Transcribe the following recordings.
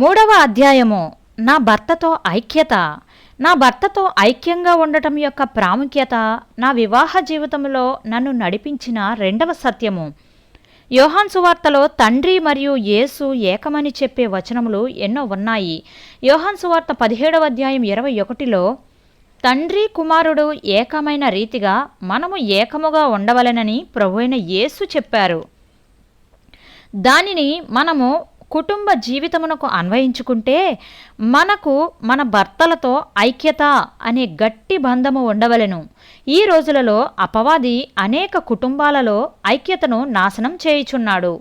మూడవ అధ్యాయము. నా భర్తతో ఐక్యత. నా భర్తతో ఐక్యంగా ఉండటం యొక్క ప్రాముఖ్యత నా వివాహ జీవితంలో నన్ను నడిపించిన రెండవ సత్యము. యోహాన్ సువార్తలో తండ్రి మరియు యేసు ఏకమని చెప్పే వచనములు ఎన్నో ఉన్నాయి. యోహాన్ సువార్త పదిహేడవ అధ్యాయం ఇరవై ఒకటిలో తండ్రి కుమారుడు ఏకమైన రీతిగా మనము ఏకముగా ఉండవలెనని ప్రభువైన యేసు చెప్పారు. దానిని మనము కుటుంబ జీవితమునకు అన్వయించుకుంటే మనకు మన భర్తలతో ఐక్యత అనే గట్టి బంధము ఉండవలెను. ఈ రోజులలో అపవాది అనేక కుటుంబాలలో ఐక్యతను నాశనం చేయుచున్నాడు.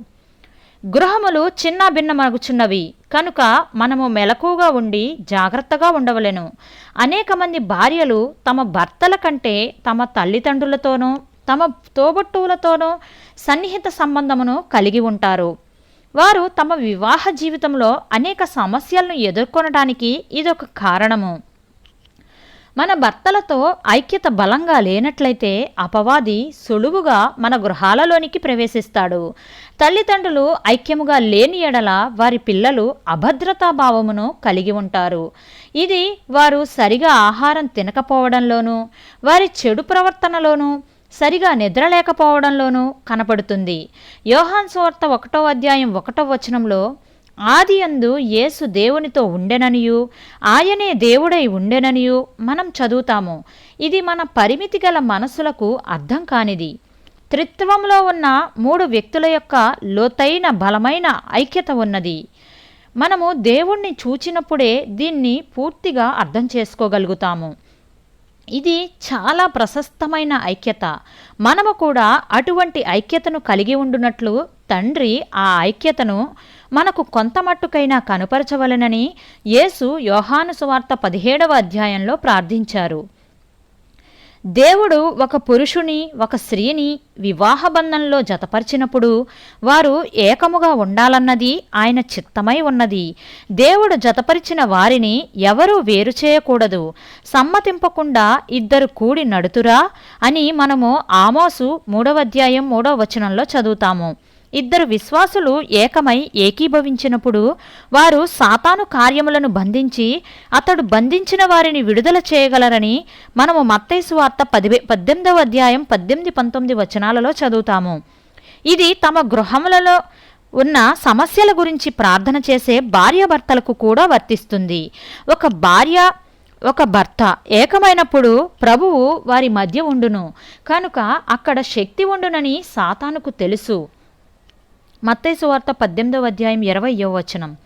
గృహములు చిన్న భిన్నమగుచున్నవి. కనుక మనము మెలకుగా ఉండి జాగ్రత్తగా ఉండవలెను. అనేక మంది భార్యలు తమ భర్తల కంటే తమ తల్లిదండ్రులతోనూ తమ తోబుట్టువులతోనూ సన్నిహిత సంబంధమును కలిగి ఉంటారు. వారు తమ వివాహ జీవితంలో అనేక సమస్యలను ఎదుర్కొనడానికి ఇదొక కారణము. మన భర్తలతో ఐక్యత బలంగా లేనట్లయితే అపవాది సులువుగా మన గృహాలలోనికి ప్రవేశిస్తాడు. తల్లిదండ్రులు ఐక్యముగా లేని ఎడల వారి పిల్లలు అభద్రతా భావమును కలిగి ఉంటారు. ఇది వారు సరిగా ఆహారం తినకపోవడంలోనూ వారి చెడు ప్రవర్తనలోనూ సరిగా నిద్రలేకపోవడంలోనూ కనపడుతుంది. యోహాన్ సువార్త ఒకటో అధ్యాయం ఒకటో వచనంలో ఆది అందు యేసు దేవునితో ఉండెననియు ఆయనే దేవుడై ఉండెననియు మనం చదువుతాము. ఇది మన పరిమితి గల మనసులకు అర్థం కానిది. త్రిత్వంలో ఉన్న మూడు వ్యక్తుల యొక్క లోతైన బలమైన ఐక్యత ఉన్నది. మనము దేవుణ్ణి చూచినప్పుడే దీన్ని పూర్తిగా అర్థం చేసుకోగలుగుతాము. ఇది చాలా ప్రశస్తమైన ఐక్యత. మనము కూడా అటువంటి ఐక్యతను కలిగి ఉండునట్లు తండ్రి ఆ ఐక్యతను మనకు కొంత మట్టుకైనా కనుపరచవలెనని యేసు యోహాను సువార్త పదిహేడవ అధ్యాయంలో ప్రార్థించారు. దేవుడు ఒక పురుషుని ఒక స్త్రీని వివాహ బంధంలో జతపరిచినప్పుడు వారు ఏకముగా ఉండాలన్నది ఆయన చిత్తమై ఉన్నది. దేవుడు జతపరిచిన వారిని ఎవరూ వేరు చేయకూడదు. సమ్మతింపకుండా ఇద్దరు కూడి నడుతురా అని మనము ఆమోసు మూడవ అధ్యాయం మూడవ వచనంలో చదువుతాము. ఇద్దరు విశ్వాసులు ఏకమై ఏకీభవించినప్పుడు వారు సాతాను కార్యములను బంధించి అతడు బంధించిన వారిని విడుదల చేయగలరని మనము మత్తైసు వార్త పది పద్దెనిమిదవ అధ్యాయం పద్దెనిమిది పంతొమ్మిది వచనాలలో చదువుతాము. ఇది తమ గృహములలో ఉన్న సమస్యల గురించి ప్రార్థన చేసే భార్యాభర్తలకు కూడా వర్తిస్తుంది. ఒక భార్య ఒక భర్త ఏకమైనప్పుడు ప్రభువు వారి మధ్య ఉండును. కనుక అక్కడ శక్తి ఉండునని సాతానుకు తెలుసు. మత్తైసు వార్త పద్దెనిమిదవ అధ్యాయం ఇరవయో వచనం.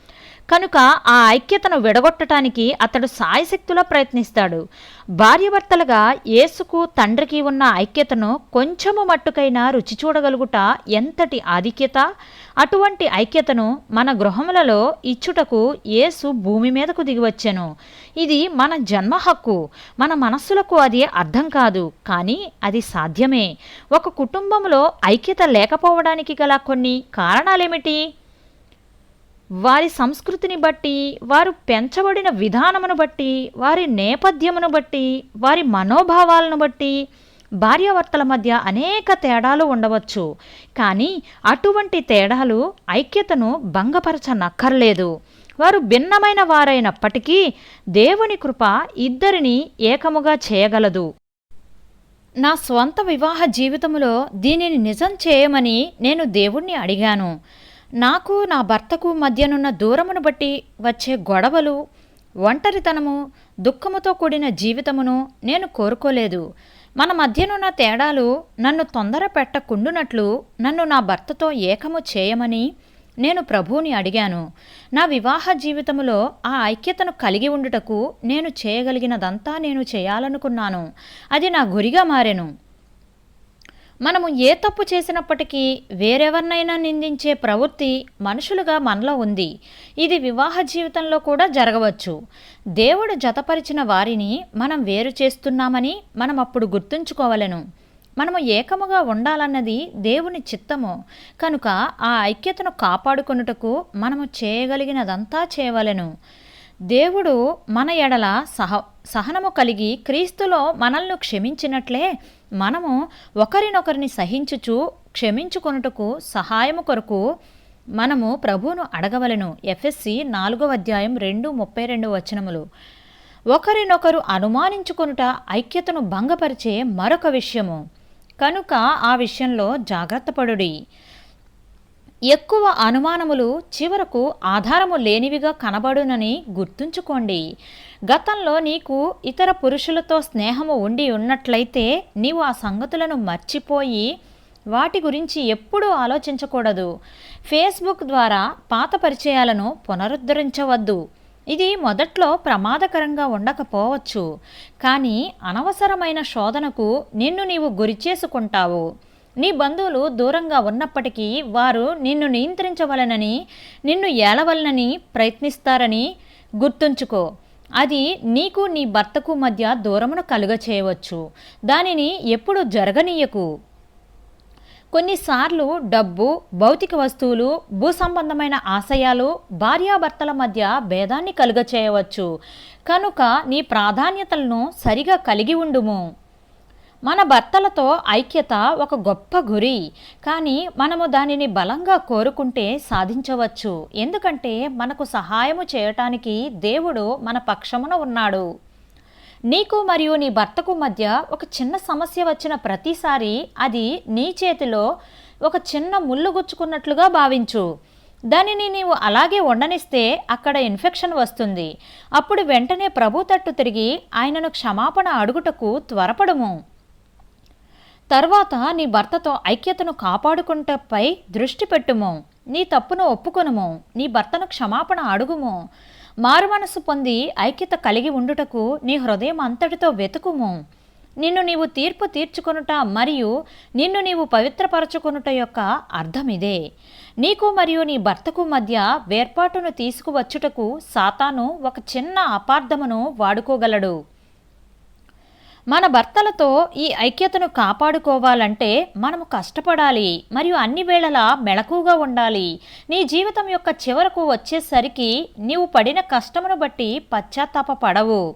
కనుక ఆ ఐక్యతను విడగొట్టడానికి అతడు సాయశక్తులా ప్రయత్నిస్తాడు. భార్యభర్తలుగా యేసుకు తండ్రికి ఉన్న ఐక్యతను కొంచెము మట్టుకైనా రుచి చూడగలుగుట ఎంతటి ఆధిక్యత? అటువంటి ఐక్యతను మన గృహములలో ఇచ్చుటకు యేసు భూమి మీదకు దిగివచ్చెను. ఇది మన జన్మ హక్కు. మన మనస్సులకు అది అర్థం కాదు కానీ అది సాధ్యమే. ఒక కుటుంబంలో ఐక్యత లేకపోవడానికి గల కొన్ని కారణాలేమిటి? వారి సంస్కృతిని బట్టి వారు పెంచబడిన విధానమును బట్టి వారి నేపథ్యమును బట్టి వారి మనోభావాలను బట్టి భార్యాభర్తల మధ్య అనేక తేడాలు ఉండవచ్చు. కానీ అటువంటి తేడాలు ఐక్యతను భంగపరచనక్కర్లేదు. వారు భిన్నమైన వారైనప్పటికీ దేవుని కృప ఇద్దరిని ఏకముగా చేయగలదు. నా స్వంత వివాహ జీవితంలో దీనిని నిజం చేయమని నేను దేవుణ్ణి అడిగాను. నాకు నా భర్తకు మధ్యనున్న దూరమును బట్టి వచ్చే గొడవలు ఒంటరితనము దుఃఖముతో కూడిన జీవితమును నేను కోరుకోలేదు. మన మధ్యనున్న తేడాలు నన్ను తొందర పెట్టకుండునట్లు నన్ను నా భర్తతో ఏకము చేయమని నేను ప్రభువుని అడిగాను. నా వివాహ జీవితములో ఆ ఐక్యతను కలిగి ఉండుటకు నేను చేయగలిగినదంతా నేను చేయాలనుకున్నాను. అది నా గురిగా మారెను. మనము ఏ తప్పు చేసినప్పటికీ వేరెవరినైనా నిందించే ప్రవృత్తి మనుషులుగా మనలో ఉంది. ఇది వివాహ జీవితంలో కూడా జరగవచ్చు. దేవుడు జతపరిచిన వారిని మనం వేరు చేస్తున్నామని మనం అప్పుడు గుర్తుంచుకోవలెను. మనము ఏకముగా ఉండాలన్నది దేవుని చిత్తము. కనుక ఆ ఐక్యతను కాపాడుకొనుటకు మనము చేయగలిగినదంతా చేయవలెను. దేవుడు మన ఎడల సహ సహనము కలిగి క్రీస్తులో మనల్ని క్షమించినట్లే మనము ఒకరినొకరిని సహించుచు క్షమించుకొనుటకు సహాయము కొరకు మనము ప్రభువును అడగవలను. ఎఫ్ఎస్సి నాలుగవ అధ్యాయం రెండు ముప్పై రెండు వచనములు. ఒకరినొకరు అనుమానించుకొనుట ఐక్యతను భంగపరిచే మరొక విషయము. కనుక ఆ విషయంలో జాగ్రత్తపడుడి ఎక్కువ అనుమానములు చివరకు ఆధారము లేనివిగా కనబడునని గుర్తుంచుకోండి. గతంలో నీకు ఇతర పురుషులతో స్నేహము ఉండి ఉన్నట్లయితే నీవు ఆ సంగతులను మర్చిపోయి వాటి గురించి ఎప్పుడూ ఆలోచించకూడదు. ఫేస్బుక్ ద్వారా పాత పరిచయాలను పునరుద్ధరించవద్దు. ఇది మొదట్లో ప్రమాదకరంగా ఉండకపోవచ్చు. కానీ అనవసరమైన శోధనకు నిన్ను నీవు గురి చేసుకుంటావు. నీ బంధువులు దూరంగా ఉన్నప్పటికీ వారు నిన్ను నియంత్రించవలనని నిన్ను ఏలవలనని ప్రయత్నిస్తారని గుర్తుంచుకో. అది నీకు నీ భర్తకు మధ్య దూరమును కలుగ చేయవచ్చు. దానిని ఎప్పుడు జరగనీయకు. కొన్నిసార్లు డబ్బు భౌతిక వస్తువులు భూ సంబంధమైన ఆశయాలు భార్యాభర్తల మధ్య భేదాన్ని కలుగచేయవచ్చు కనుక నీ ప్రాధాన్యతలను సరిగా కలిగి ఉండుము. మన భర్తలతో ఐక్యత ఒక గొప్ప గురి. కానీ మనము దానిని బలంగా కోరుకుంటే సాధించవచ్చు. ఎందుకంటే మనకు సహాయము చేయటానికి దేవుడు మన పక్షమున ఉన్నాడు. నీకు మరియు నీ భర్తకు మధ్య ఒక చిన్న సమస్య వచ్చిన ప్రతిసారి అది నీ చేతిలో ఒక చిన్న ముళ్ళు గుచ్చుకున్నట్లుగా భావించు. దానిని నీవు అలాగే ఉండనిస్తే అక్కడ ఇన్ఫెక్షన్ వస్తుంది. అప్పుడు వెంటనే ప్రభు తట్టు తిరిగి ఆయనను క్షమాపణ అడుగుటకు త్వరపడము. తర్వాత నీ భర్తతో ఐక్యతను కాపాడుకుంటపై దృష్టి పెట్టుము. నీ తప్పును ఒప్పుకొనుము. నీ భర్తను క్షమాపణ అడుగుము. మారు మనసు పొంది ఐక్యత కలిగి ఉండుటకు నీ హృదయం అంతటితో వెతుకుము. నిన్ను నీవు తీర్పు తీర్చుకొనుట మరియు నిన్ను నీవు పవిత్రపరచుకొనుట యొక్క అర్థం ఇదే నీకు మరియు నీ భర్తకు మధ్య వేర్పాటును తీసుకువచ్చుటకు సాతాను ఒక చిన్న అపార్థమును వాడుకోగలడు. మన భర్తలతో ఈ ఐక్యతను కాపాడుకోవాలంటే మనము కష్టపడాలి మరియు అన్ని వేళలా మెళకుగా ఉండాలి. నీ జీవితం యొక్క చివరకు వచ్చేసరికి నీవు పడిన కష్టమును బట్టి పశ్చాత్తాప పడవు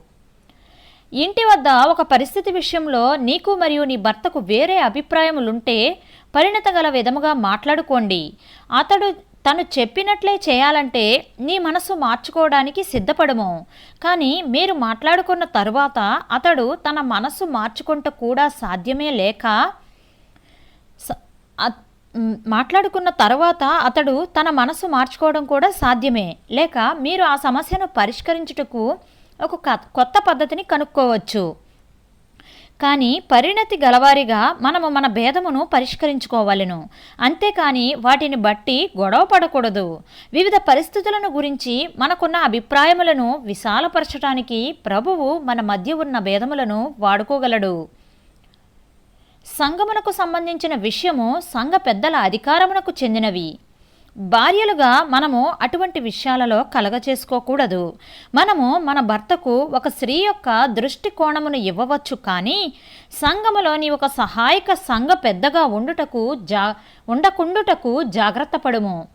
ఇంటి వద్ద ఒక పరిస్థితి విషయంలో నీకు మరియు నీ భర్తకు వేరే అభిప్రాయములుంటే పరిణత గల విధముగా మాట్లాడుకోండి. అతడు తను చెప్పినట్లే చేయాలంటే నీ మనసు మార్చుకోవడానికి సిద్ధపడము. కానీ మీరు మాట్లాడుకున్న తరువాత అతడు తన మనసు మార్చుకుంటూ కూడా సాధ్యమే లేక మాట్లాడుకున్న తర్వాత అతడు తన మనసు మార్చుకోవడం కూడా సాధ్యమే. లేక మీరు ఆ సమస్యను పరిష్కరించుటకు ఒక క- కొత్త పద్ధతిని కనుక్కోవచ్చు. కానీ పరిణతి గలవారిగా మనము మన భేదమును పరిష్కరించుకోవాలను. అంతేకాని వాటిని బట్టి గొడవ పడకూడదు. వివిధ పరిస్థితులను గురించి మనకున్న అభిప్రాయములను విశాలపరచటానికి ప్రభువు మన మధ్య ఉన్న భేదములను వాడుకోగలడు. సంఘమునకు సంబంధించిన విషయము సంఘ పెద్దల అధికారమునకు చెందినవి. భార్యలుగా మనము అటువంటి విషయాలలో కలగచేసుకోకూడదు. మనము మన భర్తకు ఒక స్త్రీ యొక్క దృష్టికోణమును ఇవ్వవచ్చు కానీ సంఘములోని ఒక సహాయక సంఘ పెద్దగా ఉండుటకు జా ఉండకుండుటకు జాగ్రత్త పడుము.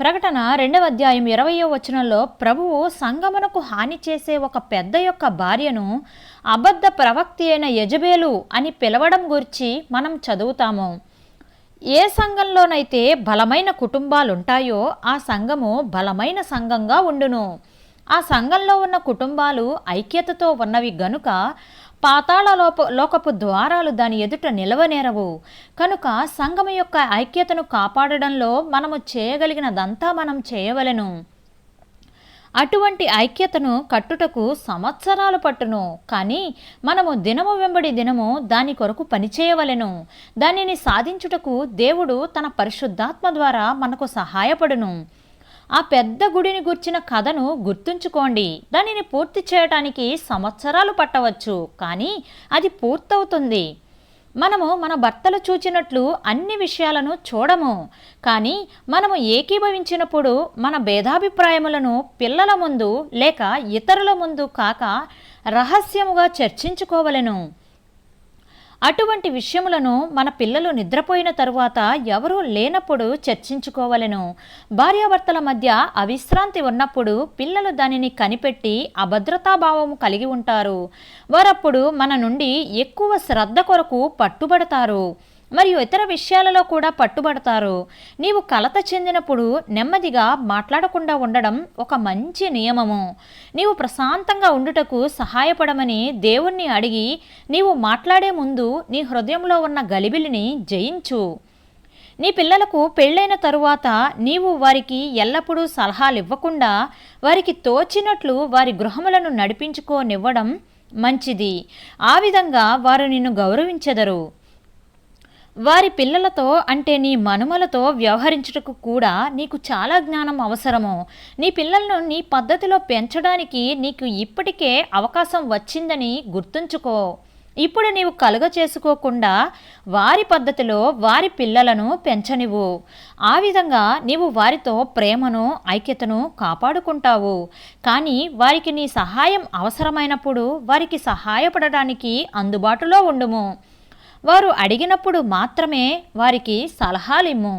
ప్రకటన రెండవ అధ్యాయం ఇరవయో వచనంలో ప్రభువు సంగమునకు హాని చేసే ఒక పెద్ద యొక్క భార్యను అబద్ధ ప్రవక్తి అయిన యజబేలు అని పిలవడం గురించి మనం చదువుతాము. ఏ సంఘంలోనైతే బలమైన కుటుంబాలుంటాయో ఆ సంఘము బలమైన సంఘంగా ఉండును. ఆ సంఘంలో ఉన్న కుటుంబాలు ఐక్యతతో ఉన్నవి గనుక పాతాళ లోప లోకపు ద్వారాలు దాని ఎదుట నిలవనేరవు. కనుక సంఘం యొక్క ఐక్యతను కాపాడడంలో మనము చేయగలిగినదంతా మనం చేయవలెను. అటువంటి ఐక్యతను కట్టుటకు సంవత్సరాలు పట్టును. కానీ మనము దినము వెంబడి దినము దాని కొరకు పనిచేయవలెను. దానిని సాధించుటకు దేవుడు తన పరిశుద్ధాత్మ ద్వారా మనకు సహాయపడును. ఆ పెద్ద గుడిని గుర్చిన కథను గుర్తుంచుకోండి. దానిని పూర్తి చేయటానికి సంవత్సరాలు పట్టవచ్చు. కానీ అది పూర్తవుతుంది. మనము మన భర్తలు చూచినట్లు అన్ని విషయాలను చూడము. కానీ మనము ఏకీభవించినప్పుడు మన భేదాభిప్రాయములను పిల్లల ముందు లేక ఇతరుల ముందు కాక రహస్యముగా చర్చించుకోవలెను. అటువంటి విషయములను మన పిల్లలు నిద్రపోయిన తరువాత ఎవరూ లేనప్పుడు చర్చించుకోవలెను. భార్యాభర్తల మధ్య అవిశ్రాంతి ఉన్నప్పుడు పిల్లలు దానిని కనిపెట్టి అభద్రతాభావము కలిగి ఉంటారు. వారప్పుడు మన నుండి ఎక్కువ శ్రద్ధ కొరకు పట్టుబడతారు. మరియు ఇతర విషయాలలో కూడా పట్టుబడతారు. నీవు కలత చెందినప్పుడు నెమ్మదిగా మాట్లాడకుండా ఉండడం ఒక మంచి నియమము. నీవు ప్రశాంతంగా ఉండుటకు సహాయపడమని దేవుణ్ణి అడిగి నీవు మాట్లాడే ముందు నీ హృదయంలో ఉన్న గలిబిలిని జయించు. నీ పిల్లలకు పెళ్ళైన తరువాత నీవు వారికి ఎల్లప్పుడూ సలహాలు ఇవ్వకుండా వారికి తోచినట్లు వారి గృహములను నడిపించుకోనివ్వడం మంచిది. ఆ విధంగా వారు నిన్ను గౌరవించెదరు. వారి పిల్లలతో అంటే నీ మనుమలతో వ్యవహరించుటకు కూడా నీకు చాలా జ్ఞానం అవసరము. నీ పిల్లలను నీ పద్ధతిలో పెంచడానికి నీకు ఇప్పటికే అవకాశం వచ్చిందని గుర్తుంచుకో. ఇప్పుడు నీవు కలుగ చేసుకోకుండా వారి పద్ధతిలో వారి పిల్లలను పెంచనివ్వు. ఆ విధంగా నీవు వారితో ప్రేమను ఐక్యతను కాపాడుకుంటావు. కానీ వారికి నీ సహాయం అవసరమైనప్పుడు వారికి సహాయపడడానికి అందుబాటులో ఉండుము. వారు అడిగినప్పుడు మాత్రమే వారికి సలహాలిమ్ము.